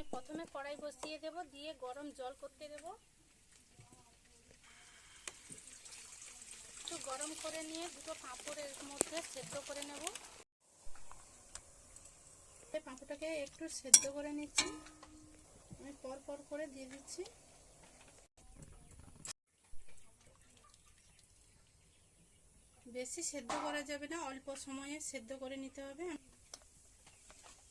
আমি প্রথমে কড়াই বসিয়ে দেব, দিয়ে গরম জল করতে দেব। একটু গরম করে নিয়ে দুটো পাঁপড়ের মধ্যে সেদ্ধ করে নেব। পাঁপড়টাকে একটু সেদ্ধ করে নিচ্ছি। আমি পর পর করে দিয়ে দিচ্ছি। বেশি সেদ্ধ করা যাবে না, অল্প সময়ে সেদ্ধ করে নিতে হবে।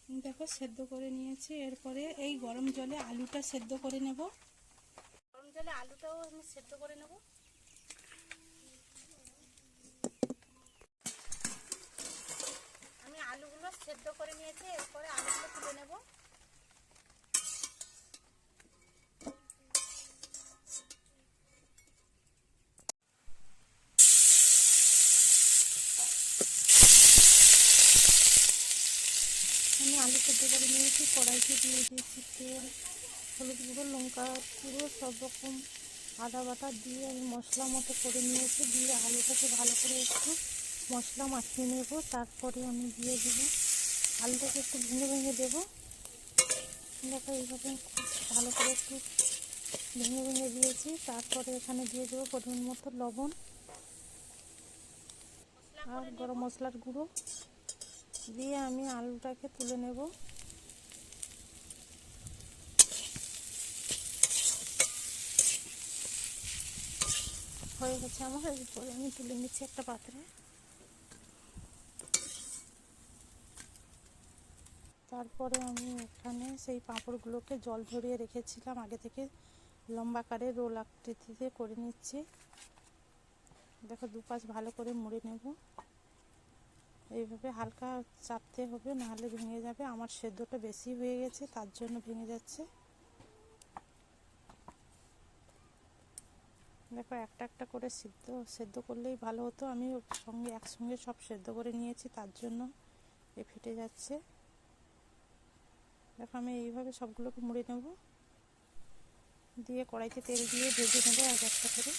দেখো, সেদ্ধ করে নিয়েছি। এরপরে এই গরম জলে আলুটা সেদ্ধ করে নেব। গরম জলে আলুটাও আমি সেদ্ধ করে নেব। আমি আলুগুলো সেদ্ধ করে নিয়েছি, এরপরে আলুগুলো তুলে নেব। আমি আলু সেদ্ধ করে নিয়েছি, কড়াইতে দিয়ে দিয়েছি তেল, হলুদ গুঁড়ো, লঙ্কা গুঁড়ো, সব রকম আদা বাটা দিয়ে আমি মশলা মতো করে নিয়েছি, দিয়ে আলুটাকে ভালো করে একটু মশলা মাখিয়ে নেব, তারপরে আমি দিয়ে দেবো আলুটাকে একটু ভেঙে ভেঙে দেবো। দেখো এইভাবে ভালো করে একটু ভেঙে ভেঙে দিয়েছি, তারপরে এখানে দিয়ে দেবো পরিমাণ মতো লবণ আর গরম মশলার গুঁড়ো। দিয়ে আমি আলুটাকে তুলে নেব। হয়ে গেছে আমার, এরপরে আমি তুলে নিচ্ছি একটা পাত্রে। তারপরে আমি এখানে সেই পাঁপড়গুলোকে জল ঝরিয়ে রেখেছিলাম, আগে থেকে লম্বা কারে রোল আকৃতিতে করে নিচ্ছি। দেখো দুপাশ ভালো করে মুড়ে নেব। এইভাবে হালকা চাপতে হবে, নাহলে ভেঙে যাবে। আমার সেদ্ধটা বেশি হয়ে গেছে, তার জন্য ভেঙে যাচ্ছে। দেখো, একটা একটা করে সিদ্ধ, সেদ্ধ করলেই ভালো হতো। আমি সঙ্গে একসঙ্গে সব সেদ্ধ করে নিয়েছি, তার জন্য এ ফেটে যাচ্ছে। দেখো, আমি এইভাবে সবগুলোকে মুড়ে নেব। দিয়ে কড়াইতে তেল দিয়ে ভেজে নেব এক একটা করে।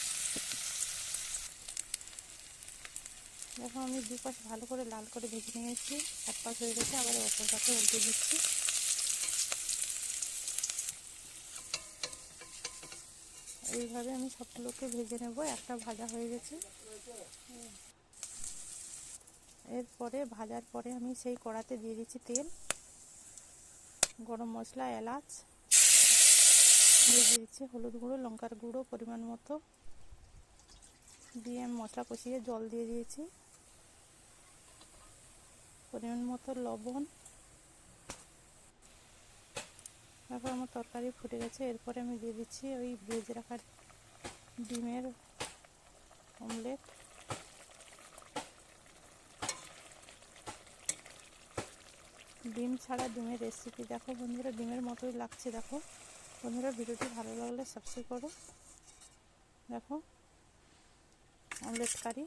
দেখো আমি দু পাশ ভালো করে লাল করে ভেজে নিয়েছি। এক পাশ হয়ে গেছে, আবার অপর পাশে উল্টে দিচ্ছি। এইভাবে আমি সবগুলোকে ভেজে নেব, একটা ভাজা হয়ে গেছে। এরপরে ভাজার পরে আমি সেই কড়াতে দিয়ে দিচ্ছি তেল, গরম মশলা, এলাচ দিয়ে দিচ্ছি হলুদ গুঁড়ো, লঙ্কার গুঁড়ো পরিমাণ মতো। দিয়ে আমি মশলা কষিয়ে জল দিয়ে দিয়েছি। পরিমাণ মতো লবণ। তারপর আমার তরকারি ফুটে গেছে। এরপরে আমি দিয়ে দিচ্ছি ওই ভেজে রাখা ডিমের অমলেট ডিম ছাড়া ডিমের রেসিপি দেখো বন্ধুরা, ডিমের মতোই লাগছে দেখো। বন্ধুরা, ভিডিওটি ভালো লাগলে সাবস্ক্রাইব করো। দেখো অমলেট কারি